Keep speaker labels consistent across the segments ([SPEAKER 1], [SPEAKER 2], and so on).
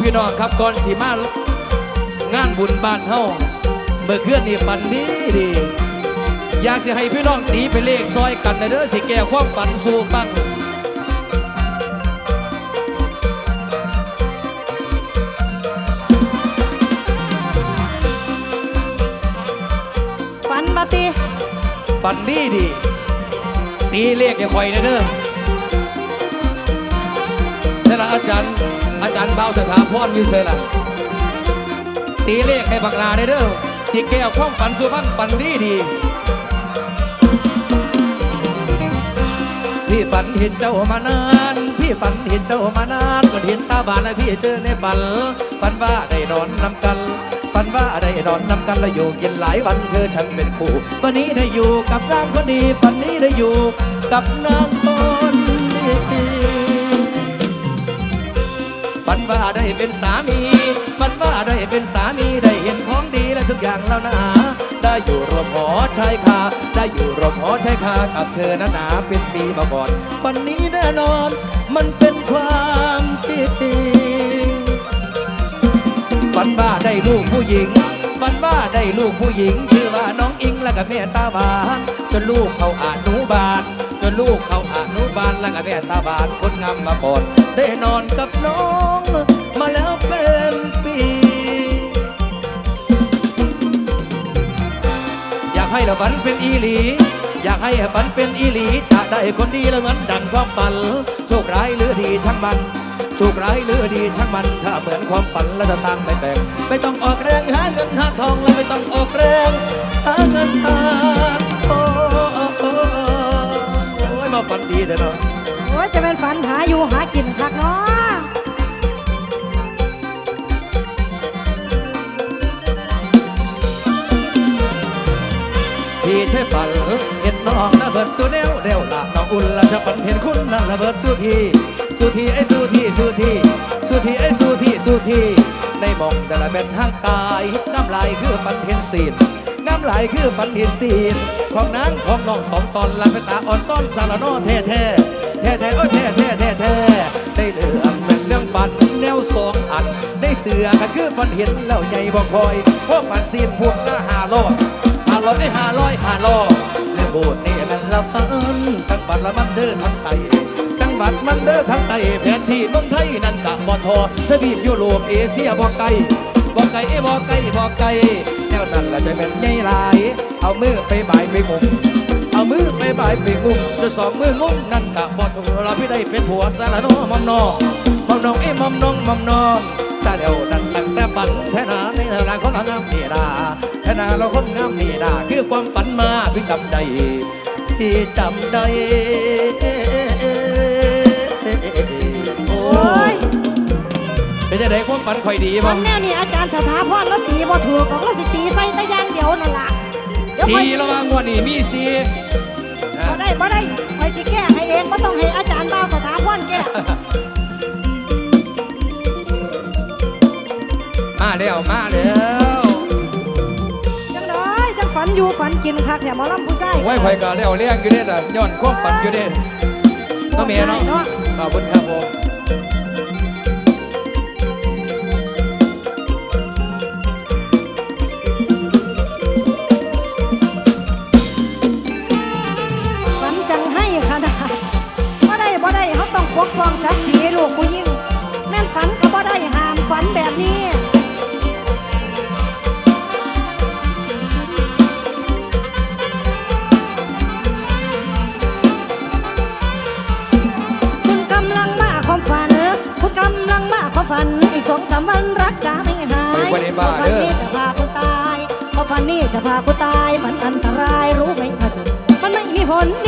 [SPEAKER 1] พี่น้องครับก่อนสีมางานบุญบ้านเฮาเมื่อคืนนี่ฝันดีดี อยากสิให้พี่น้องตีเป็นเลขซอยกันนะเด้อสิแก้ความฝันสู่ฟัง
[SPEAKER 2] ฝันมาติ
[SPEAKER 1] ฝันดีดี ตีเลขให้ข่อยนะเด้อแต่ละอาจารย์ อาจารย์เบาสถาพรอยู่เซล่ะ ตีเลขให้บักลาได้เด้อสิแก้วความฝันสู่ฟังฝันดีดีพี่ฝันเห็นเจ้ามานาน พี่ฝันเห็นเจ้ามานานก็เห็นตาบานและพี่เจอในฝัน ฝันว่าได้นอนนำกัน ฝันว่าได้นอนนำกันและอยู่กินหลายวันเธอฉันเป็นคู่ วันนี้ได้อยู่กับนางคนดีวันนี้ได้อยู่กับนาง นว่าได้เป็นสามีฝันว่าได้เป็นสามีได้เห็นของดีและทุกอย่างแล้วนะได้อยู่รวมหอชายคาได้อยู่รวมหอชายคากับเธอนะหนาเป็นปีมาก่อนวันนี้แน่นอนมันเป็นความจริงฝันว่าได้ลูกผู้หญิงฝันว่าได้ลูกผู้หญิงชื่อว่าน้องอิงและกับแม่ตาบานจนลูกเขาอานุบาลจนลูกเขาอา นุบาลและกับแม่ตาบานคนงามมาก่อนได้นอนกับน้อง มาแล้วเป็นปี อยากให้ละฝันเป็นอีหลี อยากให้ฝันเป็นอีหลีจะได้คนดีแล้วเหมือนดังความฝันโชคร้ายหรือดีช่างมันโชคร้ายหรือดีช่างมันถ้าเหมือนความฝันแล้วจะตั้งไม่แบ่งไม่ต้องออกแรงหาเงินหาทองและไม่ต้องออกแรงหาเงินหา ฝันดีแต่เนาะ
[SPEAKER 2] โอ้ยจะเป็นฝันหาอยู่หากินคักเนาะ
[SPEAKER 1] พี่ช่วยฝันเห็นน้องระเบิดสู้เร็วเร็วละน้องอุ่นละจะฝันเห็นคุณนั่นระเบิดสู้ทีสู้ทีไอ้สู้ทีสู้ทีสู้ทีไอ้สู้ทีสู้ทีในหมองแต่ละเป็นทางกายน้ำลายคือฝันเห็นสีน น้ำลายคือฝันเห็นสีของนางของน้องสองตอนละเป็นตาอ่อนซ่อนสารโนแท้แท้แท้แท้โอ้แท้แท้แท้แท้ได้เรื่องเป็นเรื่องฝันแนวสองอันได้เสือก็คือฝันเห็นแล้วใหญ่บ่คอยพวกฝันสีพวกหน้าหาโลดหาร้อยไอ้หาร้อยหาร้อยในโบสถ์นี่มันละฟันทั้งบัตรละมันเด้อทั้งไตทั้งบัตรมันเด้อทั้งไตแผนที่เมืองไทยนั่นกะบ่ทอทวีปยุโรปเอเชียบ่ไกล บ่ไกลเอ้บ่ไกลบ่ไกลแนวนั้นละจะเป็นใหญ่หลาย เอามือไปบายไปงุมเอามือไปบายไปงุมจะสองมืองุมนั่นกะบ่ถูกเราพี่ได้เป็นผัวสารโนมอมนองมอมนองเอ้มอมนองมอมนองซาเดียวนั่นตั้งแต่ปันแท้นาในรางของนงงามนี่ดาแค่นาเราคนงามนี่นาคือความฝันมาพี่จำได้ที่จำได้โอ้
[SPEAKER 2] ย
[SPEAKER 1] เป็นจะได้ความฝันข่อยดี
[SPEAKER 2] ฝั
[SPEAKER 1] บ่
[SPEAKER 2] นแนวนี้อา สถาพรแล้วตีบ่ถูกก็แล้วสิตีใส่แต่อย่างเดียวนั่นล่ะเดี๋ยว
[SPEAKER 1] สี
[SPEAKER 2] ค่อย
[SPEAKER 1] ระหว่างวันนี้มีสี
[SPEAKER 2] บ่ได้บ่ได้คอยสิแก้ให้เองบ่ต้องให้อาจารย์บ่าวสถาพรแก้
[SPEAKER 1] มาแล้วมาแล้ว
[SPEAKER 2] จังได๋จังฝันอยู่ฝันกินคักแถมหมอลำผู้ชาย
[SPEAKER 1] ไว้ข่อยก็แล้วเลี้ยงอยู่เด้อย้อนความฝันอยู่เด้อก็เมียเนาะขอบคุณครับผม
[SPEAKER 2] ลูกผู้หญิงแม่นฝันก็บ่ได้ห้ามฝันแบบนี้คุณกำลังมาความฝันคุณกำลังมาความฝันอีกสองสามวันรักษาไม่หาย
[SPEAKER 1] ไปบ่ได้บ้า
[SPEAKER 2] เพราะฝัน
[SPEAKER 1] เด้อ
[SPEAKER 2] นี้จะพาคุณตายเพราะฝันนี้จะพาคุณตายมันอันตรายรู้ไหมอาจารย์มันไม่มีผล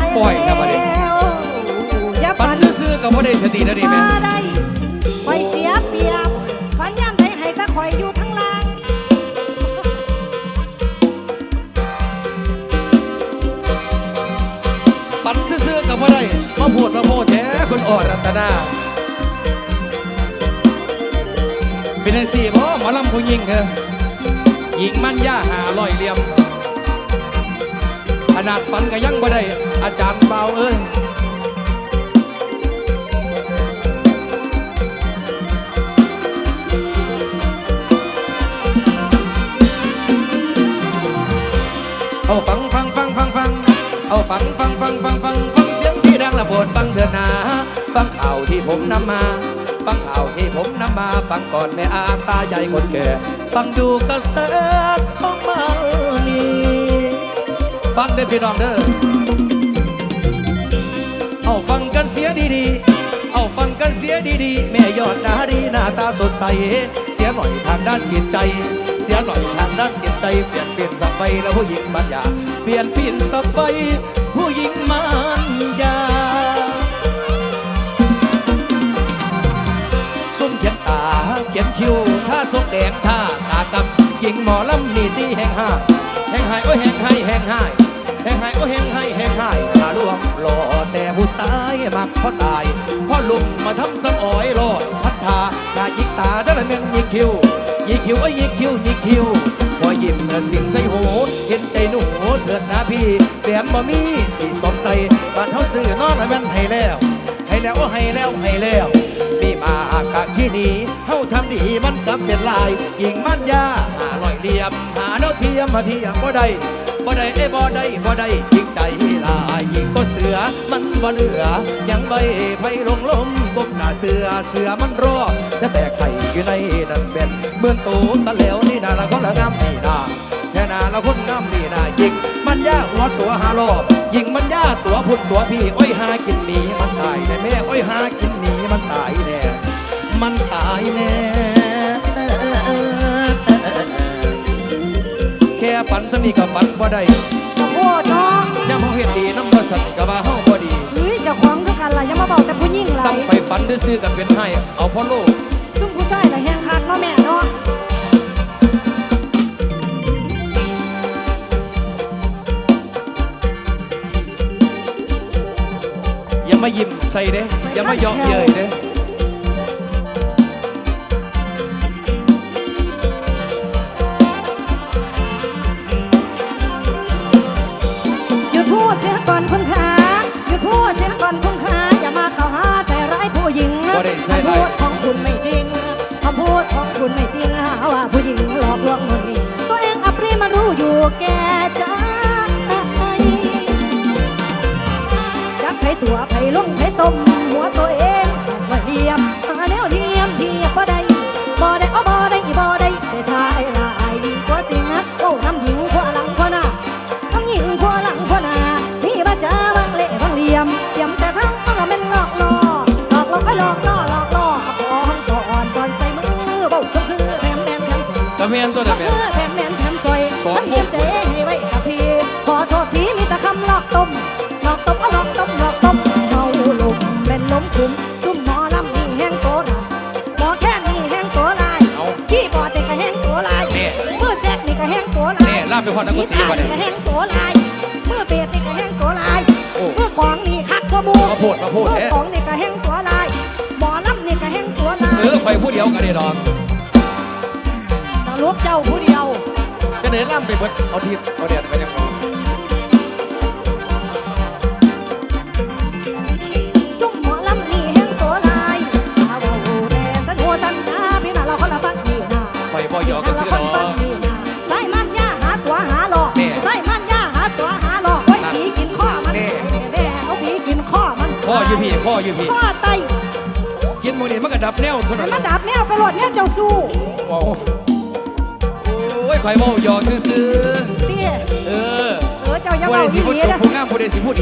[SPEAKER 2] ตาย
[SPEAKER 1] มาส่งปล่อยนะบัดนี้
[SPEAKER 2] อย่า
[SPEAKER 1] ฝั
[SPEAKER 2] ฝั
[SPEAKER 1] น
[SPEAKER 2] น
[SPEAKER 1] ซื้อๆกับว่าได้สติแล้วดีไหม
[SPEAKER 2] มาได้คอยเสียเปรียบฝันยามใดให้ตะคอยอยู่ทั้งล่าง
[SPEAKER 1] พันซื้อๆกับว่าได้มาพูดมาโพดแท้คุณอ่อนรัตนาเป็นไงสี่บ่หมอลำผู้หญิงเธอหญิงมันย่าหาลอยเหลี่ยม ขนาดปันก็ยังบ่ได้ อาจารย์เบาเอ้ยเอาฟังฟังฟังฟังฟังเอาฟังฟังฟังฟังฟังฟังเสียงที่ดังระโปรดฟังเถิดนาฟังข่าวที่ผมนำมาฟังข่าวที่ผมนำมาฟังก่อนแม่อาตาใหญ่คนแก่ฟังดูกระแสของมานีฟังเด้อพี่น้องเด้อ เอาฟังกันเสียดีๆ เอาฟังกันเสียดีๆ แม่ยอดนาดีหน้าตาสดใส เสียหน่อยทางด้านจิตใจ เสียหน่อยทางด้านจิตใจ เปลี่ยนเปลี่ยนสับไปแล้วผู้หญิงมันยาเปลี่ยนเปลี่ยนสับไปผู้หญิงมันยาซุ่มเขียนตาเขียนคิ้วท่าสกแดงท่าตากำยิงหมอลำนี่ที่แห่งห้าแห่งหายโอ้แห่งให้แห่งหายแห่งหายโอ้แห่งให้แห่งหาย หล่อแต่ผู้สายมักพ่อตายพ่อลุงมาทำสมอยลอยพัดทาตายิกตาด้ละหนึ่งยิงคิ้วยิงคิวไอ้ยยิงคิ้วยิงคิ้วพอยิ้มละสิ่งใส่หูเห็นใจหนูเถิดนะพี่แถมบ่มีสีสมใส่บ้านเฮาซื้อนอนละแม่นให้แล้ว ให้แล้วโอ้ให้แล้วให้แล้ว มากะที่นี่เฮาทำดีมันก็เป็นลายยิงมันยาหาลอยเหลี่ยม หาดาเทียมมาเทียมบ่ได้บ่ได้เอ้บ่ได้บ่ได้ยิงใจลายยิงก็เสือมันบ่เหลือ ยังใบไผ่ลงลมกบหน้าเสือเสือมันรอจะแตกใส่อยู่ในดันเป็นเมือนตูตะแล้วนี่นาละก็ละงามนี่นา แค่นาละคนงามนี่นายิงมันยาหัวตัวหารอบยิงมันยาตัวพุ่นตัวพี่ อ้อยหากินหนีมันตายแน่แม่อ้อยหากินหนีมันตายแน่มันตายแน่แค่ฝันสมีกับฝันบ่ได้
[SPEAKER 2] ขอโทษเนาะ
[SPEAKER 1] ย่ำเฮาเฮ็ดดีน้ำบ่สัตว์กับว่าเฮาบ่ดี
[SPEAKER 2] เฮ้ยเจ้าของคือกันล่ะอย่ามาบอกแต่ผู้หญิงหลา
[SPEAKER 1] ซ้ำ
[SPEAKER 2] ย
[SPEAKER 1] ไปฝันซื่อๆกันเป็นให้เอาพ่อโลก
[SPEAKER 2] ซุ่มผู้ชายละแหงคักเนาะแม่เนาะ
[SPEAKER 1] มายิ้มใส่เด้อย่ามาเยาะเย้ยเด้
[SPEAKER 2] หยุดพูดเสียก่อนคุณขาหยุดพูดเสียก่อนคุณขาอย่ามาเกล่าวหาใส่ร้ายผู้หญิง
[SPEAKER 1] บ่ได้ใส่
[SPEAKER 2] คำ
[SPEAKER 1] ร้า
[SPEAKER 2] พู
[SPEAKER 1] ย
[SPEAKER 2] ดของคุณไม่จริงคำพูดของคุณไม่จริงหาว่าผู้หญิงหลอกลวงคนนี้ตัวเองอับรีมารู้อยู่แก่ นตัวก็เดี
[SPEAKER 1] ยว
[SPEAKER 2] คือแถมแถมแถมซอย
[SPEAKER 1] สอง
[SPEAKER 2] ทั้ง
[SPEAKER 1] มุ
[SPEAKER 2] เจ็
[SPEAKER 1] ก
[SPEAKER 2] บเจ๊ให้ไว้กับพี่ขอโทษทีมีแต่คำหลอกต้มหลอกต้มเอาหลอกต้มหลอกต้มเมาลมเป็นลมคุมซุ่มหมอลำนี่แห้งโตหนาหมอแค่นี่แห้งโตลายขี้บอดนี่ก็แห้งโตลาย
[SPEAKER 1] นี่
[SPEAKER 2] มือแจ๊กนี่ก็แห้งโตลาย
[SPEAKER 1] ลาบไปพอนักดนตรีบ่ได้
[SPEAKER 2] นี่ก็แห้งโตลายเมื่อเปียดนี่ก็แห้งโตลายเมื่อกองนี่คักกว่ามู
[SPEAKER 1] มาพูดมาพูด
[SPEAKER 2] เมื่อ
[SPEAKER 1] เด้
[SPEAKER 2] กองนี่ก็แห้งโตลายหมอลำนี่ก็แห้งโตลาย
[SPEAKER 1] เออไปผู้เดียวกันนี่ดอก
[SPEAKER 2] ตลกเจ้าผู้เดียว
[SPEAKER 1] จะเดินล่ำไปเบิดเอาทิพย์เอาเดียดกันยังพอ
[SPEAKER 2] ซุ่มหมอลำนี่แห้งตัวลายเอาเอาแต่สันหัวสันหน้าพี่น่าเราคนละฟังนี่นะ
[SPEAKER 1] ไปบ่หยอกกันซื้อดอก
[SPEAKER 2] ใส่มันย่าหาตัวหาหลอก
[SPEAKER 1] นี่
[SPEAKER 2] ใส่มันย่าหาตัวหาหลอกไว้
[SPEAKER 1] นั่น
[SPEAKER 2] ผีกินข้อมัน
[SPEAKER 1] นี่
[SPEAKER 2] แม่เอาผีกินข้อมัน
[SPEAKER 1] พ่ออยู่พี่พ่ออยู่พี่
[SPEAKER 2] ข้อไต
[SPEAKER 1] นโมเดลมันก็ดับแนวเท่า
[SPEAKER 2] ให้
[SPEAKER 1] นั้น
[SPEAKER 2] มันดับแนวไปโหลดแนวเจ้าสู้
[SPEAKER 1] โอ้โอ้ยข่อยเว้าหยอกซื่อ
[SPEAKER 2] เตี้ย
[SPEAKER 1] ๆเออ
[SPEAKER 2] เออเจ้าอย่า
[SPEAKER 1] ผู้
[SPEAKER 2] เบา
[SPEAKER 1] ใดสิ
[SPEAKER 2] ดี
[SPEAKER 1] พูด
[SPEAKER 2] ๆ
[SPEAKER 1] จบ
[SPEAKER 2] นะ
[SPEAKER 1] ผู้งามผู้ใดสิพูด